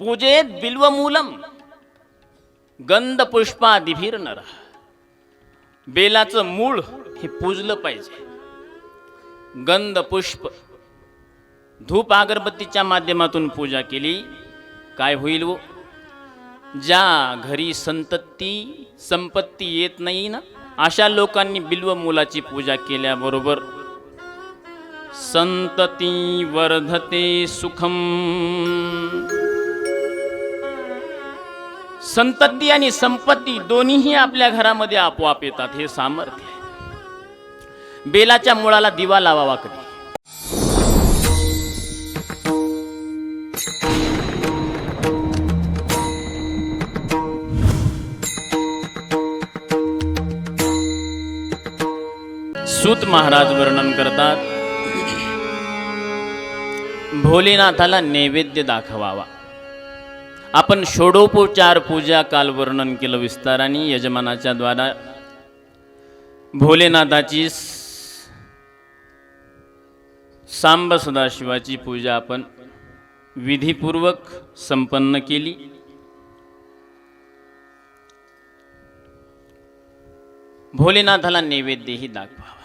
पूजेत बिल्वमूलम। गंध पुष्पादिभीर नर बेलाचं मूळ हे पूजलं पाहिजे। गंध पुष्प धूप अगरबत्तीच्या माध्यमातून पूजा केली काय होईल वो? ज्या घरी संतती संपत्ती येत नाही ना अशा लोकांनी बिल्व मुलाची पूजा केल्याबरोबर संतती वर्धते सुखम। संतती आणि संपत्ती दोन्हीही आपल्या घरामध्ये आपोआप येतात हे सामर्थ्य बेलाच्या मुळाला दिवा लावावा कधी? सूत महाराज वर्णन करतात भोलेनाथाला नैवेद्य दाखवावा. आपण षोडोपचार पूजा काल वर्णन केलं विस्ताराने यजमानाच्या द्वारा. भोलेनाथाची सांब सदाशिवाची पूजा आपण विधीपूर्वक संपन्न केली. भोलेनाथाला नैवेद्यही दाखवावा.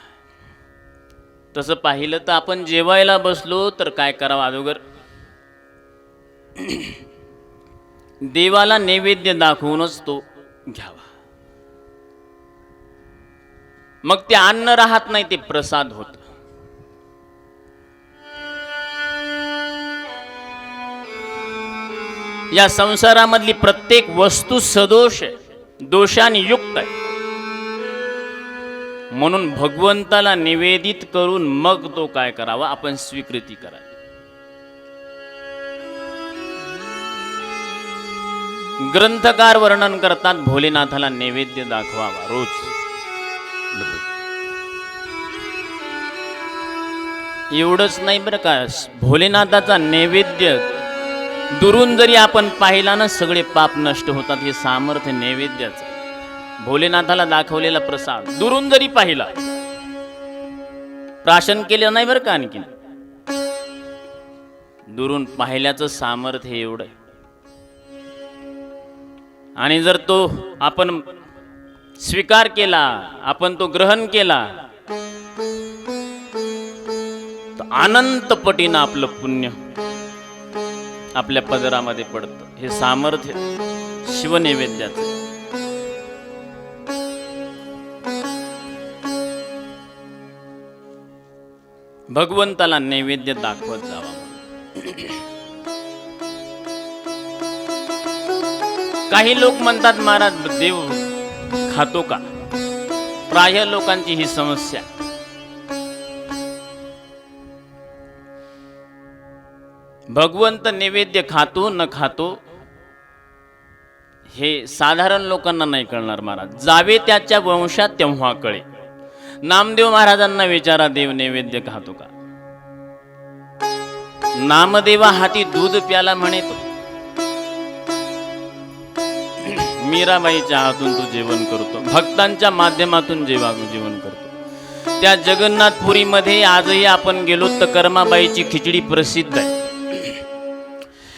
तसं पाहिलं तर आपण जेवायला बसलो तर काय करावं अगोदर? देवाला नैवेद्य दाखवूनच तो घ्यावा. मग ते अन्न राहत नाही ते प्रसाद होत. या संसारामधली प्रत्येक वस्तू सदोष आहे दोषाने युक्त आहे. म्हणून भगवंताला निवेदित करून मग तो काय करावा आपण स्वीकृती करावी. ग्रंथकार वर्णन करतात भोलेनाथाला नैवेद्य दाखवावा रोज. एवढंच नाही बरं का भोलेनाथाचा नैवेद्य दुरून जरी आपण पाहिला ना सगळे पाप नष्ट होतात हे सामर्थ्य नैवेद्याचं. भोलेनाथाला दाखवलेला प्रसाद दुरून जरी पाहिला प्राशन केलं नाही बरं का आणखी दुरून पाहिल्याचं सामर्थ्य एवढं आहे. आणि जर तो आपण स्वीकार केला आपण तो ग्रहण केला तर अनंत पटीनं आपलं पुण्य आपल्या पदरामध्ये पडतं. हे सामर्थ्य शिवनैवेद्याचं भगवंताला नैवेद्य दाखवत जावा काही लोक म्हणतात महाराज देव खातो का? प्राय लोकांची ही समस्या. भगवंत नैवेद्य खातो न खातो हे साधारण लोकांना नाही कळणार महाराज. जावे त्याच्या वंशात तेव्हा कळे. नामदेव महाराजांना विचारा देव नैवेद्य खातो का? नामदेवा हाती दूध प्याला म्हणे तो मीराबाईच्या हातून तू जेवण करतो. भक्तांच्या माध्यमातून जेवा जेवण करतो. त्या जगन्नाथपुरीमध्ये आजही आपण गेलो तर कर्माबाईची खिचडी प्रसिद्ध आहे.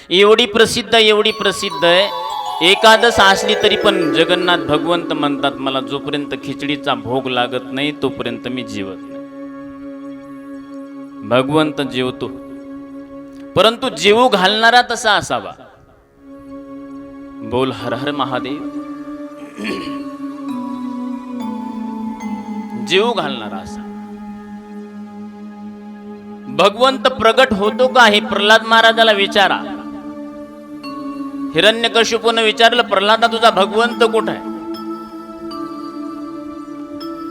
एवढी प्रसिद्ध एवढी प्रसिद्ध आहे. एकादश असली तरी पण जगन्नाथ भगवंत म्हणतात मला जोपर्यंत खिचडीचा भोग लागत नाही तोपर्यंत मी जेवत नाही. भगवंत जेवतो. परंतु जेवू घालणारा तसा असावा. बोल हर हर महादेव. जीव घालणारा असा. भगवंत प्रगट होतो का हे प्रल्हाद महाराजाला विचारा. हिरण्यकशिपून विचारलं प्रल्हादा तुझा भगवंत कुठं आहे?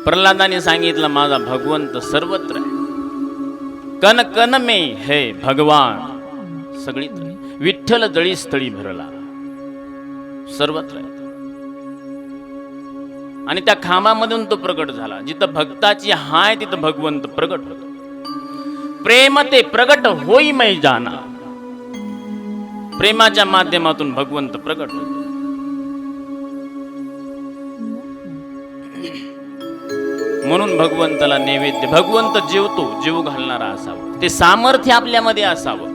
प्रल्हादाने सांगितलं माझा भगवंत सर्वत्र आहे. कन कन मे हे भगवान. सगळीत विठ्ठल जळी स्थळी भरला. सर्वत्र आहे आणि त्या खांबामधून तो प्रगट झाला. जिथं भक्ताची हाय तिथं भगवंत प्रगट होतो. प्रेम ते प्रगट होई मै जाना. प्रेमाच्या माध्यमातून भगवंत प्रगट होतो. म्हणून भगवंताला नैवेद्य भगवंत जेवतो जीव घालणारा असावा. ते सामर्थ्य आपल्यामध्ये असावं.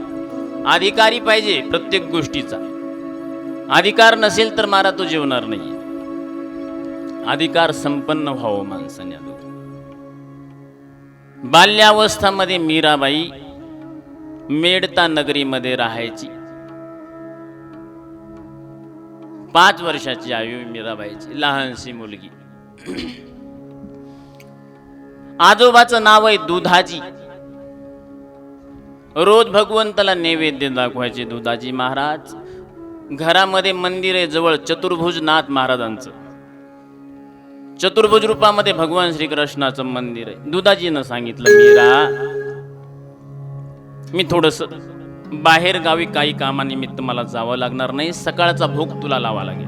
अधिकारी पाहिजे प्रत्येक गोष्टीचा. अधिकार नसेल तर मारा तो जेवणार नाही अधिकार संपन्न व्हावं माणसाने बाल्यावस्थामध्ये मीराबाई मेडता नगरीमध्ये राहायची. पाच वर्षाची आयु मीराबाईची लहानशी मुलगी. आजोबाचं नाव आहे दुधाजी. रोज भगवंताला नैवेद्य दाखवायचे दुधाजी महाराज. घरामध्ये मंदिर आहे जवळ चतुर्भुज नाथ महाराजांचं. चतुर्भुज रूपामध्ये भगवान श्रीकृष्णाचं मंदिर आहे. दुधाजीनं सांगितलं मीरा मी थोडस बाहेर गावी काही कामानिमित्त मला जावं लागणार नाही. सकाळचा भोग तुला लावा लागेल.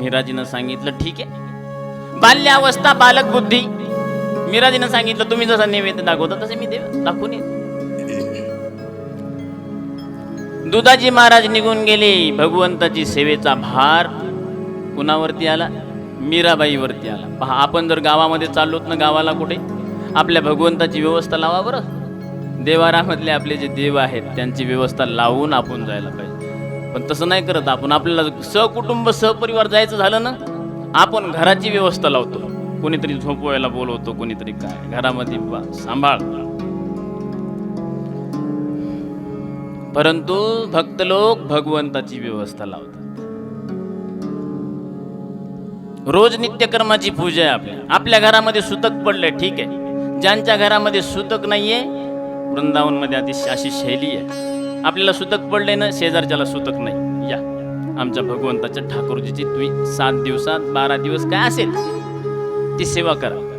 मीराजीनं सांगितलं ठीक आहे. बाल्यावस्था बालक बुद्धी मीराजीनं सांगितलं तुम्ही जसा नैवेद्य दाखवता तसे मी देव दाखवून येतो. दुधाजी महाराज निघून गेले. भगवंताची सेवेचा भार कुणावरती आला? मीराबाईवरती आला. पहा आपण जर गावामध्ये चाललोत ना गावाला कुठे? आपल्या भगवंताची व्यवस्था लावा बरं. देवारामधले आपले जे देव आहेत त्यांची व्यवस्था लावून आपण जायला पाहिजे. पण तसं नाही करत आपण. आपल्याला सहकुटुंब सहपरिवार जायचं झालं ना आपण घराची व्यवस्था लावतो. कोणीतरी झोपवायला बोलवतो कोणीतरी काय. घरामध्ये बा सांभाळ. परंतु भक्त लोक भगवंताची व्यवस्था लावतात. रोज नित्यकर्माची पूजा आहे आपल्या. आपल्या घरामध्ये सुतक पडलंय ठीक आहे. ज्यांच्या घरामध्ये सुतक नाहीये वृंदावनमध्ये अतिशय अशी शैली आहे. आपल्याला सुतक पडले ना शेजारच्याला सुतक नाही. या. आमच्या भगवंताच्या ठाकूरजीची तुम्ही सात दिवसात बारा दिवस काय असेल ती सेवा करा.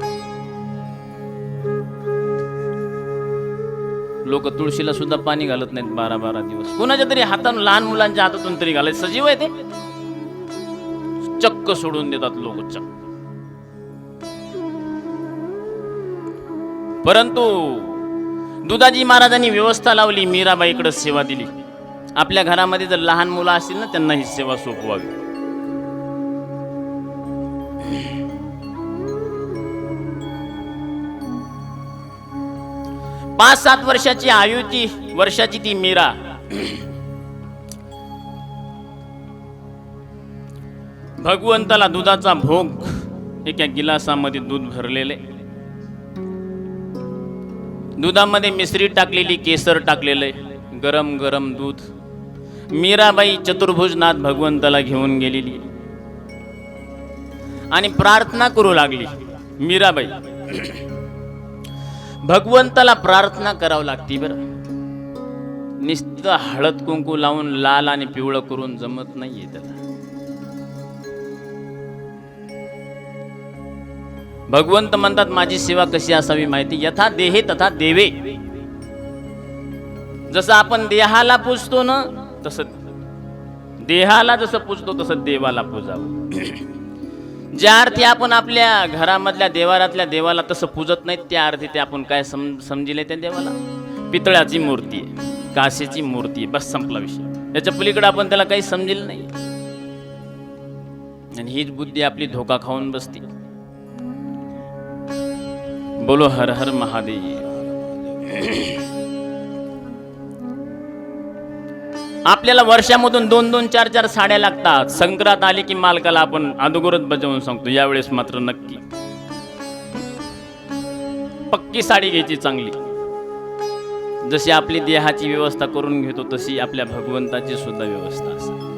लोक तुळशीला सुद्धा पाणी घालत नाहीत बारा बारा दिवस. कोणाच्या तरी हातानं लहान मुलांच्या हातातून तरी घालायचं. सजीव आहे ते. चक्क सोडून देतात लोक चक्क. परंतु दुधाजी महाराजांनी व्यवस्था लावली मीराबाईकडे सेवा दिली. आपल्या घरामध्ये जर लहान मुलं असतील ना त्यांना ही सेवा सोपवावी. पाच सात वर्षाची आयुची वर्षाची ती मीरा. भगवंताला दुधाचा भोग एका गिलासामध्ये दूध भरलेले. दुधामध्ये मिसरी टाकलेली केसर टाकलेले गरम गरम दूध. मीराबाई चतुर्भुजनाथ भगवंताला घेऊन गेलेली. आणि प्रार्थना करू लागली मीराबाई. भगवंताला प्रार्थना करावं लागते बरं. नुसतं हळद कुंकू लावून लाल आणि पिवळं करून जमत नाहीये त्याला. भगवंत म्हणतात माझी सेवा कशी असावी माहिती? यथा देहे तथा देवे. जसं आपण देहाला पूजतो ना तसं देहाला जसं पूजतो तसं देवाला पूजावं. ज्या अर्थी आपण आपल्या घरामधल्या देवारातल्या देवाला तसं पूजत नाहीत त्या अर्थी ते आपण काय सम समजिले त्या देवाला? पितळ्याची मूर्ती आहे काशीची मूर्ती आहे बस संपला विषय. याच्या पलीकडे आपण त्याला काही समजेल नाही. आणि हीच बुद्धी आपली धोका खाऊन बसते. बोलो हर हर महादेव. आपल्याला वर्षामधून दोन दोन चार चार साड्या लागतात. संक्रांत आली की मालकाला आपण अदोगरच बजावून सांगतो. यावेळेस मात्र नक्की. पक्की साडी घ्यायची चांगली. जशी आपली देहाची व्यवस्था करून घेतो तशी आपल्या भगवंताची सुद्धा व्यवस्था असते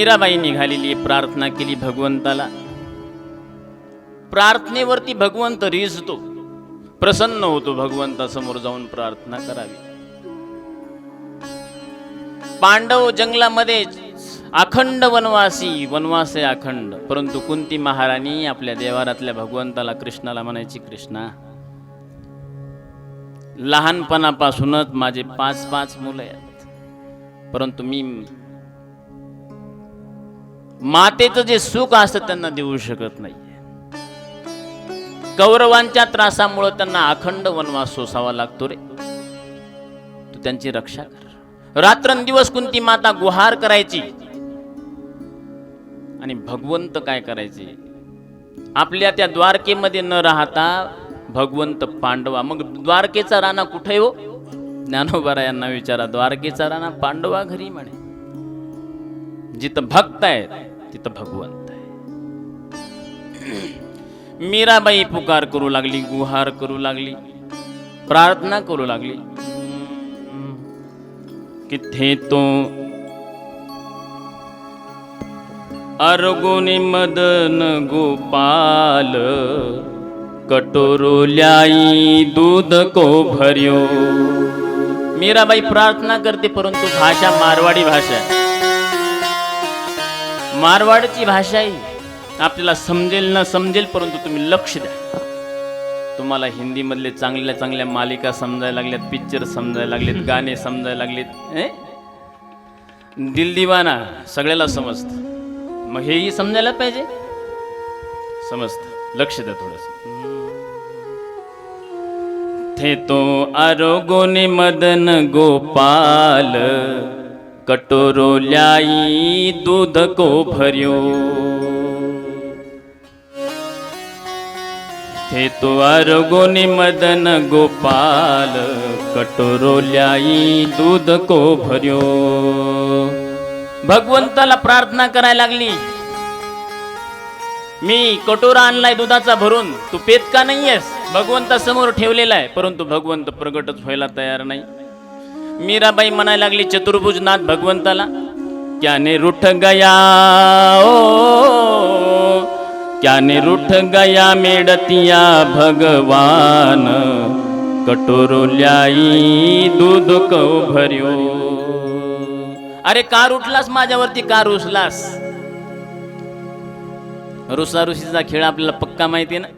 मीराबाई निघालेली प्रार्थना केली भगवंताला. प्रार्थनेवरती भगवंत रिजतो. प्रसन्न होतो भगवंतासमोर जाऊन प्रार्थना करावी. पांडव जंगलामध्ये अखंड वनवासी वनवास आहे अखंड. परंतु कुंती महाराणी आपल्या देवारातल्या भगवंताला कृष्णाला म्हणायची कृष्णा लहानपणापासूनच माझे पाच पाच मुलं आहेत. परंतु मी मातेचं जे सुख असतं त्यांना देऊ शकत नाही. कौरवांच्या त्रासामुळं त्यांना अखंड वनवास सोसावा लागतो रे. तू त्यांची रक्षा कर. रात्रंदिवस कुंती माता गुहार करायची. आणि भगवंत काय करायचे? आपल्या त्या द्वारकेमध्ये न राहता भगवंत पांडवा. मग द्वारकेचा राणा कुठे हो? ज्ञानोबारा यांना विचारा. द्वारकेचा राणा पांडवा घरी म्हणे. जिथं भक्त आहेत तिथं भगवंत आहे. मीराबाई पुकार करू लागली गुहार करू लागली प्रार्थना करू लागली. किथे तो? अरगुणी मदन गोपाल कटोरो ल्याई दूध को भर्यो. मीराबाई प्रार्थना करते परंतु भाषा मारवाडी भाषा आहे. मारवाडची भाषा आहे आपल्याला समजेल न समजेल परंतु तुम्ही लक्ष द्या. तुम्हाला हिंदीमधले चांगल्या चांगल्या मालिका समजायला लागल्यात पिक्चर समजायला लागलेत गाणे समजायला लागलेत ए? दिल दिवाना सगळ्याला समजतं. मग हेही समजायला पाहिजे? समजतं. लक्ष द्या थोडस. थे तो आरोगोने मदन गोपाल. कटोरो ल्याई दूध को भर्यो। थे तो आरोगोने मदन गोपाल कटोरो ल्याई दूध को भर्यो। भगवंताला प्रार्थना करायला लागली। मी कटोरा आणलाय दुधाचा भरून तू पेत का नाहीयेस? भगवंता समोर ठेवलेला आहे परंतु भगवंत प्रगटच व्हायला तयार नाही. मीराबाई म्हणायला लागली चतुर्भुज नाथ भगवंताला. क्याने रुठ गया ओ क्याने रुठ गया मेडतिया भगवान कटोरो ल्याई दूध कौ भर्यो. अरे कार उठलास माझ्यावरती कार रुसलास रुसारुसीचा खेळ आपल्याला पक्का माहिती आहे ना?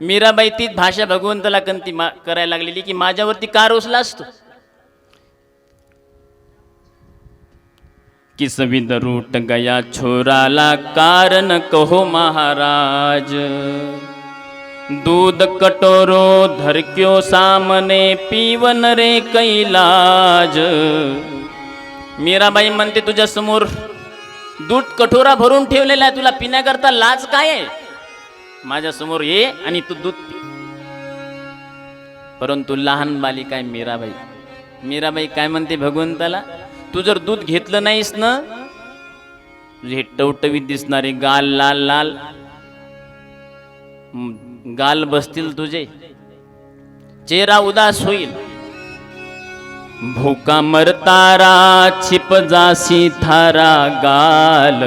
मीराबाई तीच भाषा भगवंताला कंती मा- करायला लागलेली की माझ्यावरती का रुसलास तू. किस विद रूट गया छोराला कारण कहो महाराज। दूध कटोरो धरक्यो सामने पीवन रे कैलाज। मीराबाई म्हणते तुझ्या समोर दूध कठोरा भरून ठेवलेला आहे तुला पिण्याकरता लाज काय आहे? माझ्यासमोर ये आणि तू दूध पी. परंतु लहान बालिका आहे मीराबाई. मीराबाई काय म्हणते भगवंताला? तू जर दूध घेतलं नाहीस ना तुझे हे टवटवीत दिसणारे गाल लाल लाल गाल बसतील तुझे. चेहरा उदास होईल. भूका मरतारा छिप जासी थारा गाल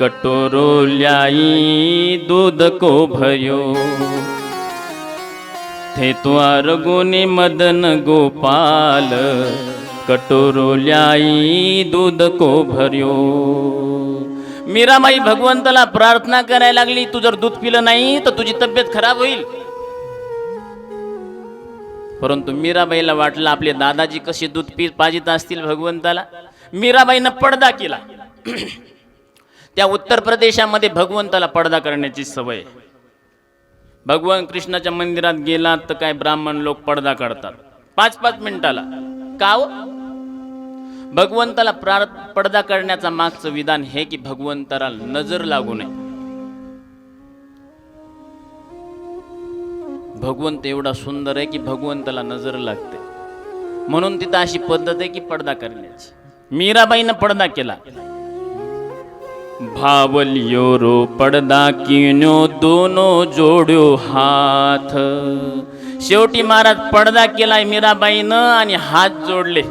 कटोरो ल्याई दूध को भयो. थे तो अरगुनी मदन गोपाल कटोरो ल्याई दूध को भर्यो. मीराबाई भगवंताला प्रार्थना करायला लागली तू जर दूध पिलं नाही तर तुझी तब्येत खराब होईल. परंतु मीराबाईला वाटलं आपले दादाजी कसे दूध पी पाजित असतील भगवंताला. मीराबाईनं पडदा केला. त्या उत्तर प्रदेशामध्ये भगवंताला पडदा करण्याची सवय. आहे. भगवान कृष्णाच्या मंदिरात गेला तर काय ब्राह्मण लोक पडदा काढतात. पाच पाच मिनिटाला. काव हो? भगवंताला प्रार पडदा करण्याचा मागचं विधान हे की भगवंताला नजर लागू नये. भगवंत एवढा सुंदर आहे की भगवंताला नजर लागते. म्हणून तिथं अशी पद्धत आहे की पडदा करण्याची. मीराबाईनं पडदा केला. भावलियो रो पडदा किन्यो दोनो जोड्यो हाथ. शेवटी महाराज पडदा केलाय मीराबाईनं आणि हात जोडले.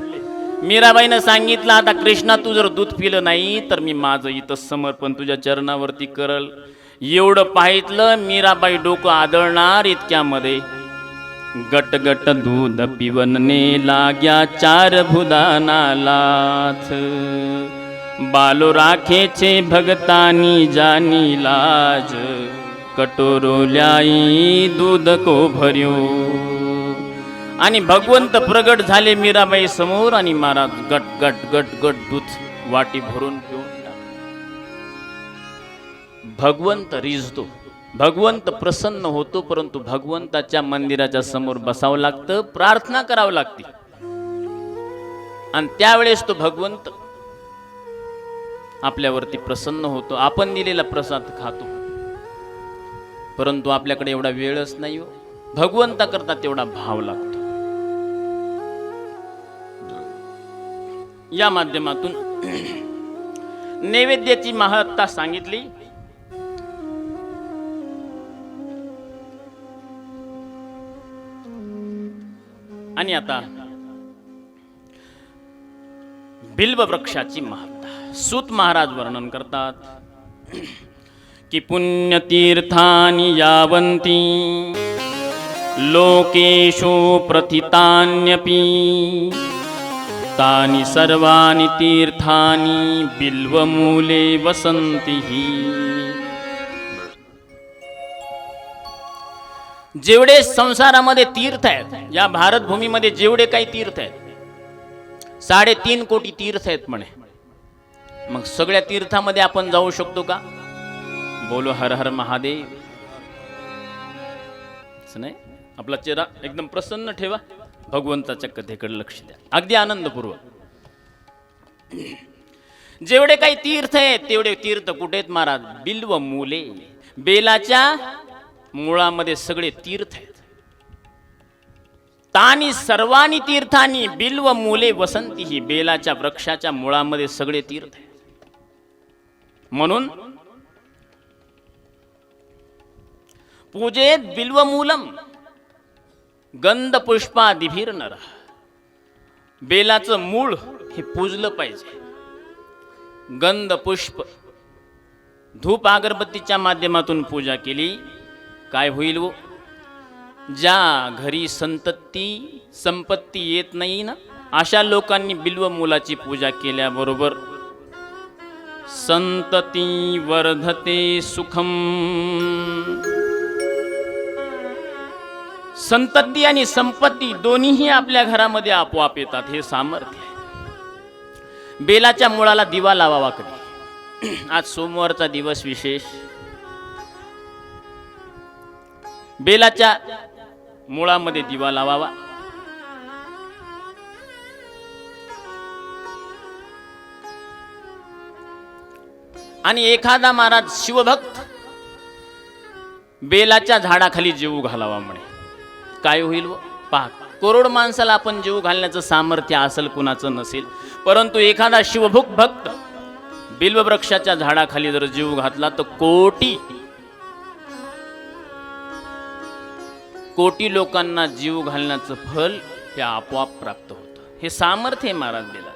मीराबाईनं सांगितलं आता कृष्णा तू जर दूध पिलं नाही तर मी माझं इथं समर्पण तुझ्या चरणावरती करल. एवढं पाहितलं मीराबाई डोकं आदळणार इतक्यामध्ये. गट गट दूध पिवनने लाग्या चार भुदाना लाथ. बालो राखेचे भगतानी जानी लाज. कटोरो ल्याई दूध को भर्यो. आणि भगवंत प्रगट झाले मीराबाई समोर आणि महाराज गट गट गट गट दूध वाटी भरून पिऊन भगवंत रिजतो. भगवंत प्रसन्न होतो परंतु भगवंताच्या मंदिराच्या समोर बसावं लागतं प्रार्थना करावं लागते. आणि त्यावेळेस तो भगवंत आपल्यावरती प्रसन्न होतो. आपण दिलेला प्रसाद खातो. परंतु आपल्याकडे एवढा वेळच नाही हो. भगवंताकरता तेवढा भाव लागतो. या माध्यमातून नैवेद्याची महत्ता सांगितली. आणि आता बिल्व वृक्षाची महत्ता. सूत महाराज वर्णन करतात. की पुण्यतीर्थानि यावन्ति। लोकेषु प्रथितान्यपि। तानि सर्वाणि तीर्थानि बिल्वमूले वसन्ति जेवढे संसारामध्ये तीर्थ आहेत या भारतभूमीमध्ये जेवढे काही तीर्थ आहेत साडेतीन कोटी तीर्थ आहेत म्हणे. मग सगळ्या तीर्थामध्ये आपण जाऊ शकतो का? बोलो हर हर महादेव. नाही आपला चेहरा एकदम प्रसन्न ठेवा. भगवंताच्या कथेकडे लक्ष द्या. अगदी आनंदपूर्वक. जेवढे काही तीर्थ आहेत तेवढे तीर्थ कुठे आहेत महाराज? बिल्व मुले. बेलाच्या मुळामध्ये सगळे तीर्थ आहेत. तानी सर्वानी तीर्थानी बिल्व मुले वसंती ही बेलाच्या वृक्षाच्या मुळामध्ये सगळे तीर्थ आहेत. म्हणून पूजेत बिल्वमूलम। गंध पुष्पादिभीर नर। बेलाचं मूळ हे पूजलं पाहिजे। गंध पुष्प। धूप अगरबत्तीच्या माध्यमातून पूजा केली काय होईल वो? ज्या घरी संतती संपत्ती येत नाही ना अशा लोकांनी बिल्व मुलाची पूजा केल्याबरोबर संतती वर्धते सुखम। संतती आणि संपत्ती दोन्हीही आपल्या घरामध्ये आपोआप येतात हे सामर्थ्य बेलाच्या मुळाला दिवा लावावा कधी? आज सोमवारचा दिवस विशेष. बेलाच्या मुळामध्ये दिवा लावावा. आणि एखादा महाराज शिवभक्त बेलाच्या झाडाखाली जीव घालावा म्हणे. काय होईल? पहा करोड माणसाला आपण जीव घालण्याचं सामर्थ्य असेल कुणाचं नसेल. परंतु एखादा शिवभुक भक्त बिल्ववृक्षाच्या झाडाखाली जर जीव घातला तर कोटी कोटी लोकांना जीव घालण्याचं फल हे आपोआप प्राप्त होतं. हे सामर्थ्य महाराज बेला